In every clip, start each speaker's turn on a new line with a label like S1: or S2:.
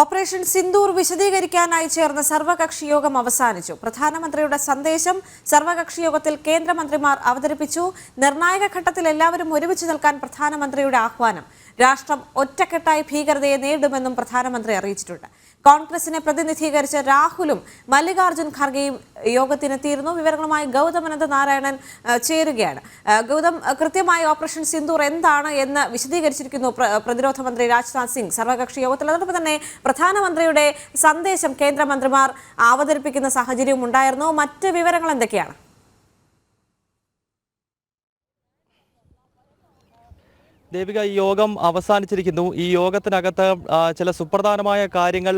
S1: Operation Sindoor വിശദീകരിക്കാനായി ചേർന്ന സർവകക്ഷി യോഗം അവസാനിച്ചു. പ്രധാനമന്ത്രിയുടെ സന്ദേശം സർവകക്ഷി യോഗത്തിൽ കേന്ദ്രമന്ത്രിമാർ അവതരിപ്പിച്ചു. നിർണായക ഘട്ടത്തിൽ എല്ലാവരും ഒരുമിച്ച് നിൽക്കാൻ പ്രധാനമന്ത്രിയുടെ ആഹ്വാനം. രാഷ്ട്രം ഒറ്റക്കെട്ടായി ഭീകരതയെ നേരിടുമെന്നും പ്രധാനമന്ത്രി അറിയിച്ചിട്ടുണ്ട്. കോൺഗ്രസിനെ പ്രതിനിധീകരിച്ച് രാഹുലും മല്ലികാർജുൻ ഖർഗെയും യോഗത്തിനെത്തിയിരുന്നു. വിവരങ്ങളുമായി ഗൗതം ഗൗതമനന്ദ നാരായണൻ ചേരുകയാണ്. ഗൗതം കൃത്യമായി ഓപ്പറേഷൻ സിന്ദൂർ എന്താണ് എന്ന് വിശദീകരിച്ചിരിക്കുന്നു പ്രതിരോധ മന്ത്രി രാജ്നാഥ് സിംഗ്. സർവകക്ഷി യോഗത്തിൽ അതോടൊപ്പം തന്നെ പ്രധാനമന്ത്രിയുടെ സന്ദേശം കേന്ദ്രമന്ത്രിമാർ അവതരിപ്പിക്കുന്ന സാഹചര്യവും ഉണ്ടായിരുന്നു. മറ്റ് വിവരങ്ങൾ എന്തൊക്കെയാണ്?
S2: ദേവിക ഈ യോഗം അവസാനിച്ചിരിക്കുന്നു. ഈ യോഗത്തിനകത്ത് ചില സുപ്രധാനമായ കാര്യങ്ങൾ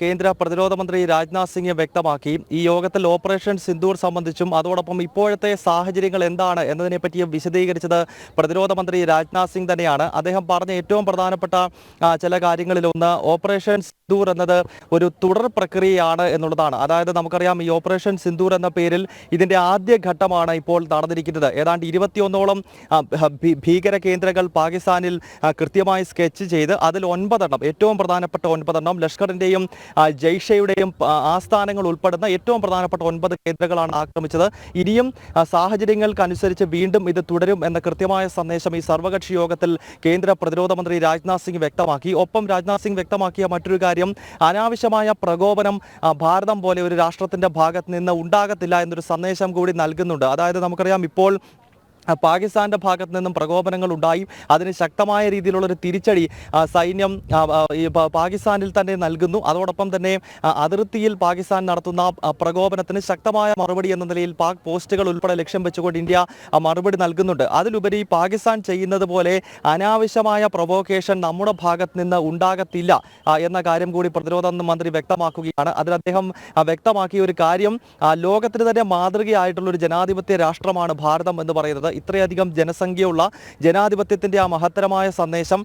S2: കേന്ദ്ര പ്രതിരോധ മന്ത്രി രാജ്നാഥ് സിംഗ് വ്യക്തമാക്കി. ഈ യോഗത്തിൽ ഓപ്പറേഷൻ സിന്ദൂർ സംബന്ധിച്ചും അതോടൊപ്പം ഇപ്പോഴത്തെ സാഹചര്യങ്ങൾ എന്താണ് എന്നതിനെ എന്നതിനെപ്പറ്റിയും വിശദീകരിച്ചത് പ്രതിരോധ മന്ത്രി രാജ്നാഥ് സിംഗ് തന്നെയാണ്. അദ്ദേഹം പറഞ്ഞ ഏറ്റവും പ്രധാനപ്പെട്ട ചില കാര്യങ്ങളിലൊന്ന് ഓപ്പറേഷൻ സിന്ദൂർ എന്നത് ഒരു തുടർ പ്രക്രിയയാണ് എന്നുള്ളതാണ്. അതായത് നമുക്കറിയാം ഈ ഓപ്പറേഷൻ സിന്ദൂർ എന്ന പേരിൽ ഇതിന്റെ ആദ്യ ഘട്ടമാണ് ഇപ്പോൾ നടന്നിരിക്കുന്നത്. ഏതാണ്ട് ഇരുപത്തിയൊന്നോളം ഭീകര കേന്ദ്രങ്ങൾ പാകിസ്ഥാനിൽ കൃത്യമായി സ്കെച്ച് ചെയ്ത് അതിൽ ഒൻപതെണ്ണം ഏറ്റവും പ്രധാനപ്പെട്ട ഒൻപതെണ്ണം ലഷ്കറിന്റെയും ജയ്ഷയുടെയും ആസ്ഥാനങ്ങൾ ഉൾപ്പെടുന്ന ഏറ്റവും പ്രധാനപ്പെട്ട ഒൻപത് കേന്ദ്രങ്ങളാണ് ആക്രമിച്ചത്. ഇനിയും സാഹചര്യങ്ങൾക്കനുസരിച്ച് വീണ്ടും ഇത് തുടരും എന്ന കൃത്യമായ സന്ദേശം ഈ സർവകക്ഷി യോഗത്തിൽ കേന്ദ്ര പ്രതിരോധ മന്ത്രി രാജ്നാഥ് സിംഗ് വ്യക്തമാക്കി. ഒപ്പം രാജ്നാഥ് സിംഗ് വ്യക്തമാക്കിയ മറ്റൊരു കാര്യം അനാവശ്യമായ പ്രകോപനം ഭാരതം പോലെ ഒരു രാഷ്ട്രത്തിന്റെ ഭാഗത്ത് നിന്ന് ഉണ്ടാകത്തില്ല എന്നൊരു സന്ദേശം കൂടി നൽകുന്നുണ്ട്. അതായത് നമുക്കറിയാം ഇപ്പോൾ പാകിസ്ഥാന്റെ ഭാഗത്ത് നിന്നും പ്രകോപനങ്ങൾ ഉണ്ടായി. അതിന് ശക്തമായ രീതിയിലുള്ള ഒരു തിരിച്ചടി സൈന്യം പാകിസ്ഥാനിൽ തന്നെ നൽകുന്നു. അതോടൊപ്പം തന്നെ അതിർത്തിയിൽ പാകിസ്ഥാൻ നടത്തുന്ന പ്രകോപനത്തിന് ശക്തമായ മറുപടി എന്ന നിലയിൽ പാക് പോസ്റ്റുകൾ ഉൾപ്പെടെ ലക്ഷ്യം വെച്ചുകൊണ്ട് ഇന്ത്യ മറുപടി നൽകുന്നുണ്ട്. അതിലുപരി പാകിസ്ഥാൻ ചെയ്യുന്നത് പോലെ അനാവശ്യമായ പ്രൊവോക്കേഷൻ നമ്മുടെ ഭാഗത്ത് നിന്ന് ഉണ്ടാകത്തില്ല എന്ന കാര്യം കൂടി പ്രതിരോധ മന്ത്രി വ്യക്തമാക്കുകയാണ്. അതിൽ അദ്ദേഹം വ്യക്തമാക്കിയ ഒരു കാര്യം ലോകത്തിന് തന്നെ മാതൃകയായിട്ടുള്ള ഒരു ജനാധിപത്യ രാഷ്ട്രമാണ് ഭാരതം എന്ന് പറയുന്നത്. ഇത്രയധികം ജനസംഖ്യയുള്ള ജനാധിപത്യത്തിന്റെ ആ മഹത്തരമായ സന്ദേശം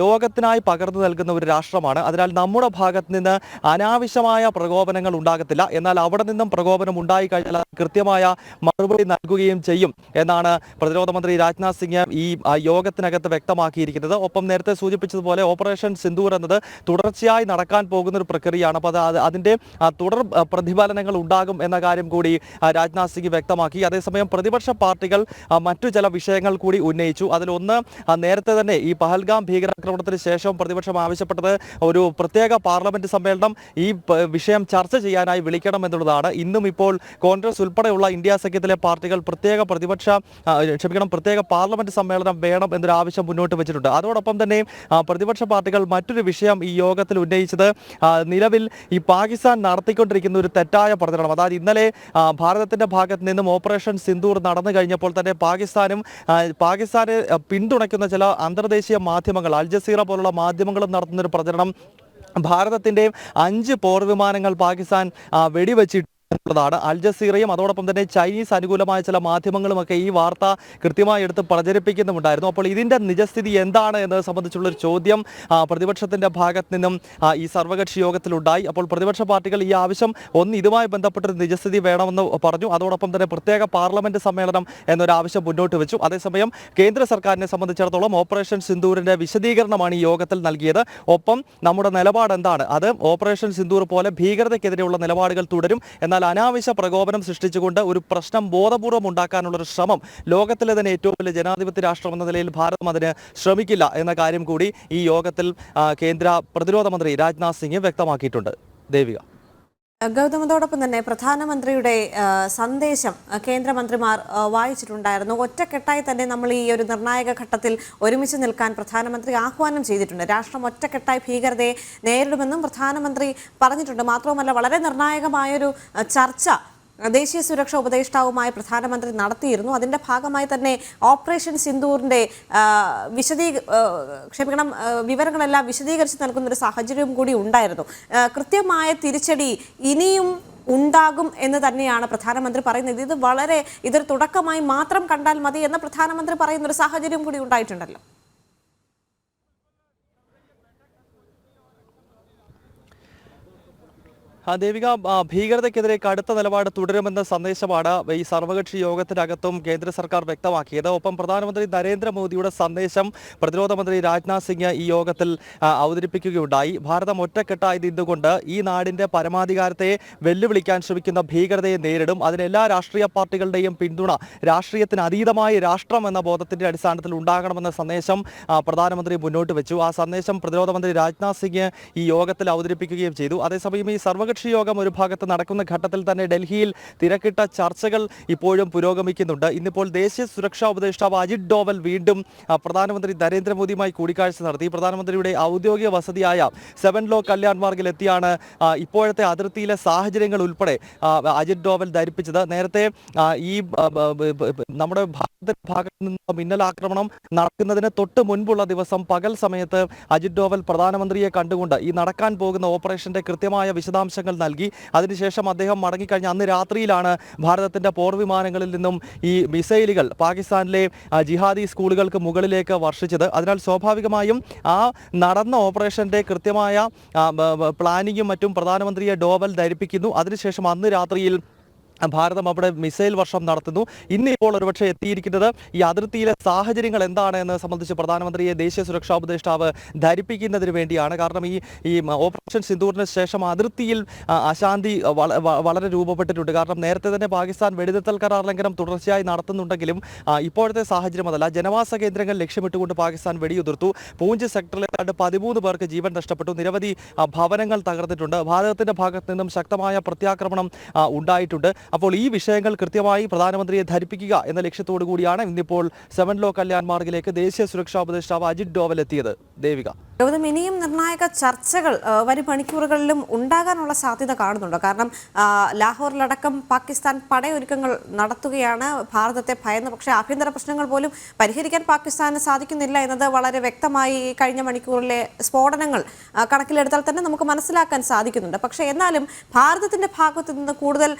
S2: ലോകത്തിനായി പകർന്നു നൽകുന്ന ഒരു രാഷ്ട്രമാണ്. അതിനാൽ നമ്മുടെ ഭാഗത്ത് നിന്ന് അനാവശ്യമായ പ്രകോപനങ്ങൾ ഉണ്ടാകത്തില്ല. എന്നാൽ അവിടെ നിന്നും പ്രകോപനം ഉണ്ടായി കഴിഞ്ഞാൽ കൃത്യമായ മറുപടി നൽകുകയും ചെയ്യും എന്നാണ് പ്രതിരോധ മന്ത്രി രാജ്നാഥ് സിംഗ് ഈ യോഗത്തിനകത്ത് വ്യക്തമാക്കിയിരിക്കുന്നത്. ഒപ്പം നേരത്തെ സൂചിപ്പിച്ചതുപോലെ ഓപ്പറേഷൻ സിന്ധൂർ എന്നത് തുടർച്ചയായി നടക്കാൻ പോകുന്ന ഒരു പ്രക്രിയയാണ്. അപ്പോൾ അത് അതിന്റെ തുടർ പ്രതിഫലനങ്ങൾ ഉണ്ടാകും എന്ന കാര്യം കൂടി രാജ്നാഥ് സിംഗ് വ്യക്തമാക്കി. അതേസമയം പ്രതിപക്ഷ പാർട്ടികൾ മറ്റു ചില വിഷയങ്ങൾ കൂടി ഉന്നയിച്ചു. അതിലൊന്ന് നേരത്തെ തന്നെ ഈ പഹൽഗാം ഭീകരാക്രമണത്തിന് ശേഷം പ്രതിപക്ഷം ആവശ്യപ്പെട്ടത് ഒരു പ്രത്യേക പാർലമെന്റ് സമ്മേളനം ഈ വിഷയം ചർച്ച ചെയ്യാനായി വിളിക്കണം എന്നുള്ളതാണ്. ഇന്നും ഇപ്പോൾ കോൺഗ്രസ് ഉൾപ്പെടെയുള്ള ഇന്ത്യ സഖ്യത്തിലെ പാർട്ടികൾ പ്രത്യേക പ്രതിപക്ഷ ക്ഷമിക്കണം പ്രത്യേക പാർലമെന്റ് സമ്മേളനം വേണം എന്നൊരു ആവശ്യം മുന്നോട്ട് വെച്ചിട്ടുണ്ട്. അതോടൊപ്പം തന്നെ പ്രതിപക്ഷ പാർട്ടികൾ മറ്റൊരു വിഷയം ഈ യോഗത്തിൽ ഉന്നയിച്ചത് നിലവിൽ ഈ പാകിസ്ഥാൻ നടത്തിക്കൊണ്ടിരിക്കുന്ന ഒരു തെറ്റായ പ്രചരണം. അതായത് ഇന്നലെ ഭാരതത്തിന്റെ ഭാഗത്ത് നിന്നും ഓപ്പറേഷൻ സിന്ദൂർ നടന്നു കഴിഞ്ഞപ്പോൾ തന്നെ പാകിസ്ഥാനും പാകിസ്ഥാനെ പിന്തുണയ്ക്കുന്ന ചില അന്തർദേശീയ മാധ്യമങ്ങൾ അൽ ജസീറ പോലുള്ള മാധ്യമങ്ങളും നടത്തുന്ന ഒരു പ്രചരണം ഭാരതത്തിന്റെ അഞ്ച് പോർവിമാനങ്ങൾ പാകിസ്ഥാൻ വെടിവെച്ചിട്ട് എന്നുള്ളതാണ് അൽ ജസീറയും അതോടൊപ്പം തന്നെ ചൈനീസ് അനുകൂലമായ ചില മാധ്യമങ്ങളുമൊക്കെ ഈ വാർത്ത കൃത്യമായി എടുത്ത് പ്രചരിപ്പിക്കുന്നുമുണ്ടായിരുന്നു. അപ്പോൾ ഇതിന്റെ നിജസ്ഥിതി എന്താണ് എന്നത് സംബന്ധിച്ചുള്ള ഒരു ചോദ്യം പ്രതിപക്ഷത്തിന്റെ ഭാഗത്ത് നിന്നും ഈ സർവകക്ഷി യോഗത്തിലുണ്ടായി. അപ്പോൾ പ്രതിപക്ഷ പാർട്ടികൾ ഈ ആവശ്യം ഒന്ന് ഇതുമായി ബന്ധപ്പെട്ടൊരു നിജസ്ഥിതി വേണമെന്ന് പറഞ്ഞു. അതോടൊപ്പം തന്നെ പ്രത്യേക പാർലമെന്റ് സമ്മേളനം എന്നൊരു ആവശ്യം മുന്നോട്ട് വെച്ചു. അതേസമയം കേന്ദ്ര സർക്കാരിനെ സംബന്ധിച്ചിടത്തോളം ഓപ്പറേഷൻ സിന്ദൂരിന്റെ വിശദീകരണമാണ് ഈ യോഗത്തിൽ നൽകിയത്. ഒപ്പം നമ്മുടെ നിലപാട് എന്താണ് അത് ഓപ്പറേഷൻ സിന്ദൂർ പോലെ ഭീകരതയ്ക്കെതിരെയുള്ള നിലപാടുകൾ തുടരും. എന്നാൽ അനാവശ്യ പ്രകോപനം സൃഷ്ടിച്ചുകൊണ്ട് ഒരു പ്രശ്നം ബോധപൂർവം ഉണ്ടാക്കാനുള്ള ഒരു ശ്രമം ലോകത്തിലെ തന്നെ ഏറ്റവും വലിയ ജനാധിപത്യ രാഷ്ട്രം എന്ന നിലയിൽ ഭാരതം അതിന് ശ്രമിക്കില്ല എന്ന കാര്യം കൂടി ഈ യോഗത്തിൽ കേന്ദ്ര പ്രതിരോധ മന്ത്രി രാജ്നാഥ് സിംഗ് വ്യക്തമാക്കിയിട്ടുണ്ട്. ദേവിക.
S1: ഗൗതം അതോടൊപ്പം തന്നെ പ്രധാനമന്ത്രിയുടെ സന്ദേശം കേന്ദ്രമന്ത്രിമാർ വായിച്ചിട്ടുണ്ടായിരുന്നു. ഒറ്റക്കെട്ടായി തന്നെ നമ്മൾ ഈ ഒരു നിർണായക ഘട്ടത്തിൽ ഒരുമിച്ച് നിൽക്കാൻ പ്രധാനമന്ത്രി ആഹ്വാനം ചെയ്തിട്ടുണ്ട്. രാഷ്ട്രം ഒറ്റക്കെട്ടായി ഭീകരതയെ നേരിടുമെന്നും പ്രധാനമന്ത്രി പറഞ്ഞിട്ടുണ്ട്. മാത്രവുമല്ല വളരെ നിർണായകമായൊരു ചർച്ച ദേശീയ സുരക്ഷാ ഉപദേഷ്ടാവുമായി പ്രധാനമന്ത്രി നടത്തിയിരുന്നു. അതിന്റെ ഭാഗമായി തന്നെ ഓപ്പറേഷൻ സിന്ദൂറിന്റെ വിശദീ ക്ഷമിക്കണം വിവരങ്ങളെല്ലാം വിശദീകരിച്ച് നൽകുന്ന ഒരു സാഹചര്യവും കൂടി ഉണ്ടായിരുന്നു. കൃത്യമായ തിരിച്ചടി ഇനിയും ഉണ്ടാകും എന്ന് തന്നെയാണ് പ്രധാനമന്ത്രി പറയുന്നത്. ഇത് വളരെ ഇതൊരു തുടക്കമായി മാത്രം കണ്ടാൽ മതി എന്ന് പ്രധാനമന്ത്രി പറയുന്ന ഒരു സാഹചര്യം കൂടി ഉണ്ടായിട്ടുണ്ടല്ലോ.
S2: ദേവിക ഭീകരതയ്ക്കെതിരെ കടുത്ത നിലപാട് തുടരുമെന്ന സന്ദേശമാണ് ഈ സർവകക്ഷി യോഗത്തിനകത്തും കേന്ദ്ര സർക്കാർ വ്യക്തമാക്കിയത്. ഒപ്പം പ്രധാനമന്ത്രി നരേന്ദ്രമോദിയുടെ സന്ദേശം പ്രതിരോധ മന്ത്രി രാജ്നാഥ് സിംഗ് ഈ യോഗത്തിൽ അവതരിപ്പിക്കുകയുണ്ടായി. ഭാരതം ഒറ്റക്കെട്ടായി നിന്നുകൊണ്ട് ഈ നാടിന്റെ പരമാധികാരത്തെ വെല്ലുവിളിക്കാൻ ശ്രമിക്കുന്ന ഭീകരതയെ നേരിടും. അതിന് എല്ലാ രാഷ്ട്രീയ പാർട്ടികളുടെയും പിന്തുണ രാഷ്ട്രീയത്തിന് അതീതമായ രാഷ്ട്രം എന്ന ബോധത്തിന്റെ അടിസ്ഥാനത്തിൽ ഉണ്ടാകണമെന്ന സന്ദേശം പ്രധാനമന്ത്രി മുന്നോട്ട് വെച്ചു. ആ സന്ദേശം പ്രതിരോധ മന്ത്രി രാജ്നാഥ് സിംഗ് ഈ യോഗത്തിൽ അവതരിപ്പിക്കുകയും ചെയ്തു. അതേസമയം ഈ സർവകക്ഷി യോഗം ഒരു ഭാഗത്ത് നടക്കുന്ന ഘട്ടത്തിൽ തന്നെ ഡൽഹിയിൽ തിരക്കിട്ട ചർച്ചകൾ ഇപ്പോഴും പുരോഗമിക്കുന്നുണ്ട്. ഇന്നിപ്പോൾ ദേശീയ സുരക്ഷാ ഉപദേഷ്ടാവ് അജിത് ഡോവൽ വീണ്ടും പ്രധാനമന്ത്രി നരേന്ദ്രമോദിയുമായി കൂടിക്കാഴ്ച നടത്തി. പ്രധാനമന്ത്രിയുടെ ഔദ്യോഗിക വസതിയായ സെവൻ ലോ കല്യാൺ മാർഗിൽ എത്തിയാണ് ഇപ്പോഴത്തെ അതിർത്തിയിലെ സാഹചര്യങ്ങൾ ഉൾപ്പെടെ അജിത് ഡോവൽ ധരിപ്പിച്ചത്. നേരത്തെ ഈ നമ്മുടെ ഭാഗത്ത് നിന്ന് മിന്നലാക്രമണം നടക്കുന്നതിന് തൊട്ട് മുൻപുള്ള ദിവസം പകൽ സമയത്ത് അജിത് ഡോവൽ പ്രധാനമന്ത്രിയെ കണ്ടുകൊണ്ട് ഈ നടക്കാൻ പോകുന്ന ഓപ്പറേഷന്റെ കൃത്യമായ വിശദാംശങ്ങൾ നൽകി. അതിനുശേഷം അദ്ദേഹം മടങ്ങിക്കഴിഞ്ഞ അന്ന് രാത്രിയിലാണ് ഭാരതത്തിന്റെ പോർവിമാനങ്ങളിൽ നിന്നും ഈ മിസൈലുകൾ പാകിസ്ഥാനിലെ ജിഹാദി സ്കൂളുകൾക്ക് മുകളിലേക്ക് വർഷിച്ചത്. അതിനാൽ സ്വാഭാവികമായും ആ നടന്ന ഓപ്പറേഷന്റെ കൃത്യമായ പ്ലാനിങ്ങും മറ്റും പ്രധാനമന്ത്രിയെ ഡോവൽ ധരിപ്പിക്കുന്നു. അതിനുശേഷം അന്ന് രാത്രിയിൽ ഭാരതം അവിടെ മിസൈൽ വർഷം നടത്തുന്നു. ഇന്നിപ്പോൾ ഒരുപക്ഷെ എത്തിയിരിക്കുന്നത് ഈ അതിർത്തിയിലെ സാഹചര്യങ്ങൾ എന്താണ് എന്ന് സംബന്ധിച്ച് പ്രധാനമന്ത്രിയെ ദേശീയ സുരക്ഷാ ഉപദേഷ്ടാവ് ധരിപ്പിക്കുന്നതിന് വേണ്ടിയാണ്. കാരണം ഈ ഈ ഓപ്പറേഷൻ സിന്ദൂറിന് ശേഷം അതിർത്തിയിൽ അശാന്തി വളരെ രൂപപ്പെട്ടിട്ടുണ്ട്. കാരണം നേരത്തെ തന്നെ പാകിസ്ഥാൻ വെടിനിർത്തൽ കരാർ ലംഘനം തുടർച്ചയായി നടത്തുന്നുണ്ടെങ്കിലും ഇപ്പോഴത്തെ സാഹചര്യം അതല്ല. ജനവാസ കേന്ദ്രങ്ങൾ ലക്ഷ്യമിട്ടുകൊണ്ട് പാകിസ്ഥാൻ വെടിയുതിർത്തു. പൂഞ്ച് സെക്ടറിൽ ഏതാണ്ട് പതിമൂന്ന് പേർക്ക് ജീവൻ നഷ്ടപ്പെട്ടു. നിരവധി ഭവനങ്ങൾ തകർത്തിട്ടുണ്ട് ഭാരതത്തിന്റെ ഭാഗത്ത് നിന്നും ശക്തമായ പ്രത്യാക്രമണം ഉണ്ടായിട്ടുണ്ട്. അപ്പോൾ ഈ വിഷയങ്ങൾ കൃത്യമായി പ്രധാനമന്ത്രിയെ ധരിപ്പിക്കുക എന്ന ലക്ഷ്യത്തോടു കൂടിയാണ് ഇന്നിപ്പോൾ സെവൻ ലോ കല്യാൺ മാർഗിലേക്ക് ദേശീയ സുരക്ഷാ ഉപദേഷ്ടാവ് അജിത് ഡോവൽ എത്തിയത്. ദേവിക.
S1: ഗൗതം ഇനിയും നിർണായക ചർച്ചകൾ വരും മണിക്കൂറുകളിലും ഉണ്ടാകാനുള്ള സാധ്യത കാണുന്നുണ്ടോ. കാരണം ലാഹോറിലടക്കം പാകിസ്ഥാൻ പടയൊരുക്കങ്ങൾ നടത്തുകയാണ്. ഭാരതത്തെ ഭയന്ന് പക്ഷേ ആഭ്യന്തര പ്രശ്നങ്ങൾ പോലും പരിഹരിക്കാൻ പാകിസ്ഥാന് സാധിക്കുന്നില്ല എന്നത് വളരെ വ്യക്തമായി കഴിഞ്ഞ മണിക്കൂറിലെ സ്ഫോടനങ്ങൾ കണക്കിലെടുത്താൽ തന്നെ നമുക്ക് മനസ്സിലാക്കാൻ സാധിക്കുന്നുണ്ട്. പക്ഷേ എന്നാലും ഭാരതത്തിന്റെ ഭാഗത്തു നിന്ന് കൂടുതൽ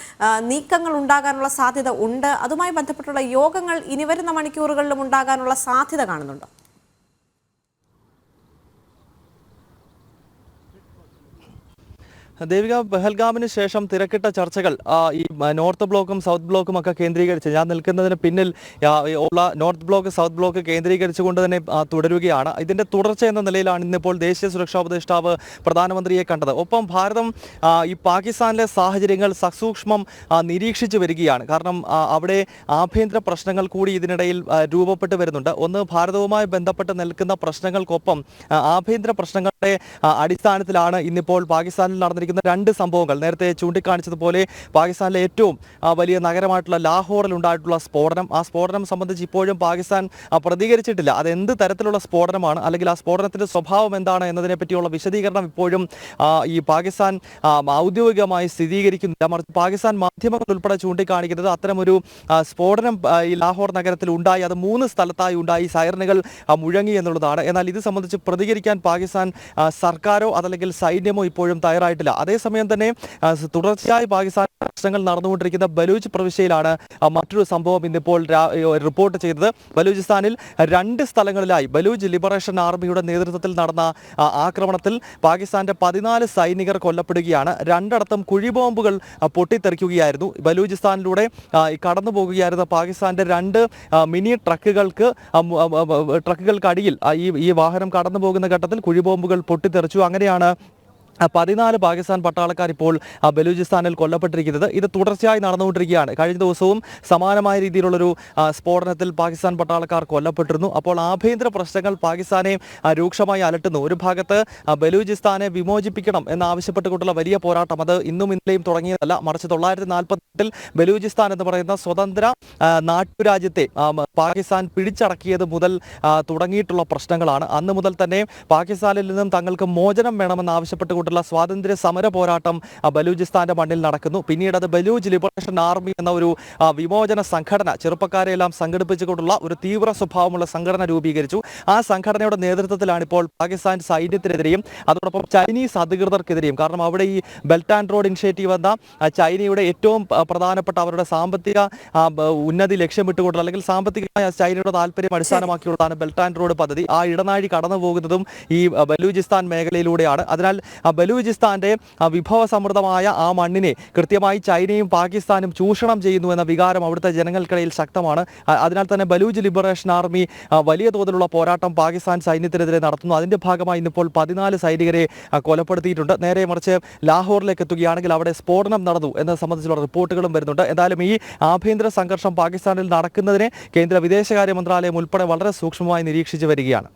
S1: നീക്കങ്ങൾ ഉണ്ടാകാനുള്ള സാധ്യത ഉണ്ട്. അതുമായി ബന്ധപ്പെട്ടുള്ള യോഗങ്ങൾ ഇനി വരുന്ന മണിക്കൂറുകളിലും ഉണ്ടാകാനുള്ള സാധ്യത കാണുന്നുണ്ടോ.
S2: ദേവിക ബഹൽഗാമിന് ശേഷം തിരക്കിട്ട ചർച്ചകൾ ഈ നോർത്ത് ബ്ലോക്കും സൗത്ത് ബ്ലോക്കും ഒക്കെ കേന്ദ്രീകരിച്ച് ഞാൻ നിൽക്കുന്നതിന് പിന്നിൽ ഉള്ള നോർത്ത് ബ്ലോക്ക് സൗത്ത് ബ്ലോക്ക് കേന്ദ്രീകരിച്ചുകൊണ്ട് തന്നെ തുടരുകയാണ്. ഇതിന്റെ തുടർച്ച എന്ന നിലയിലാണ് ഇന്നിപ്പോൾ ദേശീയ സുരക്ഷാ ഉപദേഷ്ടാവ് പ്രധാനമന്ത്രിയെ കണ്ടത്. ഒപ്പം ഭാരതം ഈ പാകിസ്ഥാനിലെ സാഹചര്യങ്ങൾ സസൂക്ഷ്മം നിരീക്ഷിച്ചു വരികയാണ്. കാരണം അവിടെ ആഭ്യന്തര പ്രശ്നങ്ങൾ കൂടി ഇതിനിടയിൽ രൂപപ്പെട്ട് വരുന്നുണ്ട്. ഒന്ന് ഭാരതവുമായി ബന്ധപ്പെട്ട് നിൽക്കുന്ന പ്രശ്നങ്ങൾക്കൊപ്പം ആഭ്യന്തര പ്രശ്നങ്ങളുടെ അടിസ്ഥാനത്തിലാണ് ഇന്നിപ്പോൾ പാകിസ്ഥാനിൽ നടന്നിരിക്കുന്ന രണ്ട് സംഭവങ്ങൾ. നേരത്തെ ചൂണ്ടിക്കാണിച്ചതുപോലെ പാകിസ്ഥാനിലെ ഏറ്റവും വലിയ നഗരമായിട്ടുള്ള ലാഹോറിൽ ഉണ്ടായിട്ടുള്ള സ്ഫോടനം. ആ സ്ഫോടനം സംബന്ധിച്ച് ഇപ്പോഴും പാകിസ്ഥാൻ പ്രതികരിച്ചിട്ടില്ല. അത് എന്ത് തരത്തിലുള്ള സ്ഫോടനമാണ്? അല്ലെങ്കിൽ ആ സ്ഫോടനത്തിന്റെ സ്വഭാവം എന്താണ് എന്നതിനെ പറ്റിയുള്ള വിശദീകരണം ഇപ്പോഴും ഈ പാകിസ്ഥാൻ ഔദ്യോഗികമായി സ്ഥിരീകരിക്കുന്നില്ല. മറിച്ച് പാകിസ്ഥാൻ മാധ്യമങ്ങൾ ഉൾപ്പെടെ ചൂണ്ടിക്കാണിക്കുന്നത് അത്തരമൊരു സ്ഫോടനം ഈ ലാഹോർ നഗരത്തിൽ ഉണ്ടായി. അത് മൂന്ന് സ്ഥലത്തായി ഉണ്ടായി. സൈറനുകൾ മുഴങ്ങി എന്നുള്ളതാണ്. എന്നാൽ ഇത് സംബന്ധിച്ച് പ്രതികരിക്കാൻ പാകിസ്ഥാൻ സർക്കാരോ അതല്ലെങ്കിൽ സൈന്യമോ ഇപ്പോഴും തയ്യാറായിട്ടില്ല. അതേസമയം തന്നെ തുടർച്ചയായി പാകിസ്ഥാൻ പ്രശ്നങ്ങൾ നടന്നുകൊണ്ടിരിക്കുന്ന ബലൂച്ച് പ്രവിശ്യയിലാണ് മറ്റൊരു സംഭവം ഇന്നിപ്പോൾ റിപ്പോർട്ട് ചെയ്തത്. ബലൂചിസ്ഥാനിൽ രണ്ട് സ്ഥലങ്ങളിലായി ബലൂജ് ലിബറേഷൻ ആർമിയുടെ നേതൃത്വത്തിൽ നടന്ന ആക്രമണത്തിൽ പാകിസ്ഥാന്റെ പതിനാല് സൈനികർ കൊല്ലപ്പെടുകയാണ്. രണ്ടിടത്തും കുഴിബോംബുകൾ പൊട്ടിത്തെറിക്കുകയായിരുന്നു. ബലൂചിസ്ഥാനിലൂടെ കടന്നു പോകുകയായിരുന്ന പാകിസ്ഥാന്റെ രണ്ട് മിനി ട്രക്കുകൾക്ക് ട്രക്കുകൾക്കടിയിൽ ഈ ഈ വാഹനം കടന്നു പോകുന്ന ഘട്ടത്തിൽ കുഴിബോംബുകൾ പൊട്ടിത്തെറിച്ചു. അങ്ങനെയാണ് പതിനാല് പാകിസ്ഥാൻ പട്ടാളക്കാർ ഇപ്പോൾ ബലൂചിസ്ഥാനിൽ കൊല്ലപ്പെട്ടിരിക്കുന്നത്. ഇത് തുടർച്ചയായി നടന്നുകൊണ്ടിരിക്കുകയാണ്. കഴിഞ്ഞ ദിവസവും സമാനമായ രീതിയിലുള്ളൊരു സ്ഫോടനത്തിൽ പാകിസ്ഥാൻ പട്ടാളക്കാർ കൊല്ലപ്പെട്ടിരുന്നു. അപ്പോൾ ആഭ്യന്തര പ്രശ്നങ്ങൾ പാകിസ്ഥാനെ രൂക്ഷമായി അലട്ടുന്നു. ഒരു ഭാഗത്ത് ബലൂചിസ്ഥാനെ വിമോചിപ്പിക്കണം എന്നാവശ്യപ്പെട്ടുകൊണ്ടുള്ള വലിയ പോരാട്ടം അത് ഇന്നും ഇന്നലെയും തുടങ്ങിയതല്ല. മറിച്ച് തൊള്ളായിരത്തി നാൽപ്പത്തെട്ടിൽ ബലൂചിസ്ഥാൻ എന്ന് പറയുന്ന സ്വതന്ത്ര നാട്ടുരാജ്യത്തെ പാകിസ്ഥാൻ പിടിച്ചടക്കിയത് മുതൽ തുടങ്ങിയിട്ടുള്ള പ്രശ്നങ്ങളാണ്. അന്ന് മുതൽ തന്നെ പാകിസ്ഥാനിൽ നിന്നും തങ്ങൾക്ക് മോചനം വേണമെന്ന് ആവശ്യപ്പെട്ടുകൊണ്ടുള്ള സ്വാതന്ത്ര്യ സമര പോരാട്ടം ബലൂചിസ്ഥാന്റെ മണ്ണിൽ നടക്കുന്നു. പിന്നീട് അത് ബലൂജ് ലിബറേഷൻ ആർമി എന്ന ഒരു വിമോചന സംഘടന ചെറുപ്പക്കാരെ എല്ലാം സംഘടിപ്പിച്ചുകൊണ്ടുള്ള ഒരു തീവ്ര സ്വഭാവമുള്ള സംഘടന രൂപീകരിച്ചു. ആ സംഘടനയുടെ നേതൃത്വത്തിലാണ് ഇപ്പോൾ പാകിസ്ഥാൻ സൈന്യത്തിനെതിരെയും അതോടൊപ്പം ചൈനീസ് അധികൃതർക്കെതിരെയും കാരണം അവിടെ ഈ ബെൽറ്റ് ആൻഡ് റോഡ് ഇനിഷ്യേറ്റീവ് എന്ന ചൈനയുടെ ഏറ്റവും പ്രധാനപ്പെട്ട അവരുടെ സാമ്പത്തിക ഉന്നതി ലക്ഷ്യമിട്ടുകൊണ്ടുള്ള അല്ലെങ്കിൽ സാമ്പത്തികമായ ചൈനയുടെ താല്പര്യം അടിസ്ഥാനമാക്കിയുള്ളതാണ് ബെൽറ്റ് ആൻഡ് റോഡ് പദ്ധതി. ആ ഇടനാഴി കടന്നു പോകുന്നതും ഈ ബലൂചിസ്ഥാൻ മേഖലയിലൂടെയാണ്. അതിനാൽ ബലൂചിസ്ഥാന്റെ വിഭവ സമൃദ്ധമായ ആ മണ്ണിനെ കൃത്യമായി ചൈനയും പാകിസ്ഥാനും ചൂഷണം ചെയ്യുന്നു എന്ന വികാരം അവിടുത്തെ ജനങ്ങൾക്കിടയിൽ ശക്തമാണ്. അതിനാൽ തന്നെ ബലൂജ് ലിബറേഷൻ ആർമി വലിയ തോതിലുള്ള പോരാട്ടം പാകിസ്ഥാൻ സൈന്യത്തിനെതിരെ നടത്തുന്നു. അതിന്റെ ഭാഗമായി ഇന്നിപ്പോൾ പതിനാല് സൈനികരെ കൊലപ്പെടുത്തിയിട്ടുണ്ട്. നേരെ മറിച്ച് ലാഹോറിലേക്ക് എത്തുകയാണെങ്കിൽ അവിടെ സ്ഫോടനം നടന്നു എന്നത് സംബന്ധിച്ചുള്ള റിപ്പോർട്ടുകളും വരുന്നുണ്ട്. എന്തായാലും ഈ ആഭ്യന്തര സംഘർഷം പാകിസ്ഥാനിൽ നടക്കുന്നതിനെ കേന്ദ്ര വിദേശകാര്യ മന്ത്രാലയം ഉൾപ്പെടെ വളരെ സൂക്ഷ്മമായി നിരീക്ഷിച്ചു വരികയാണ്.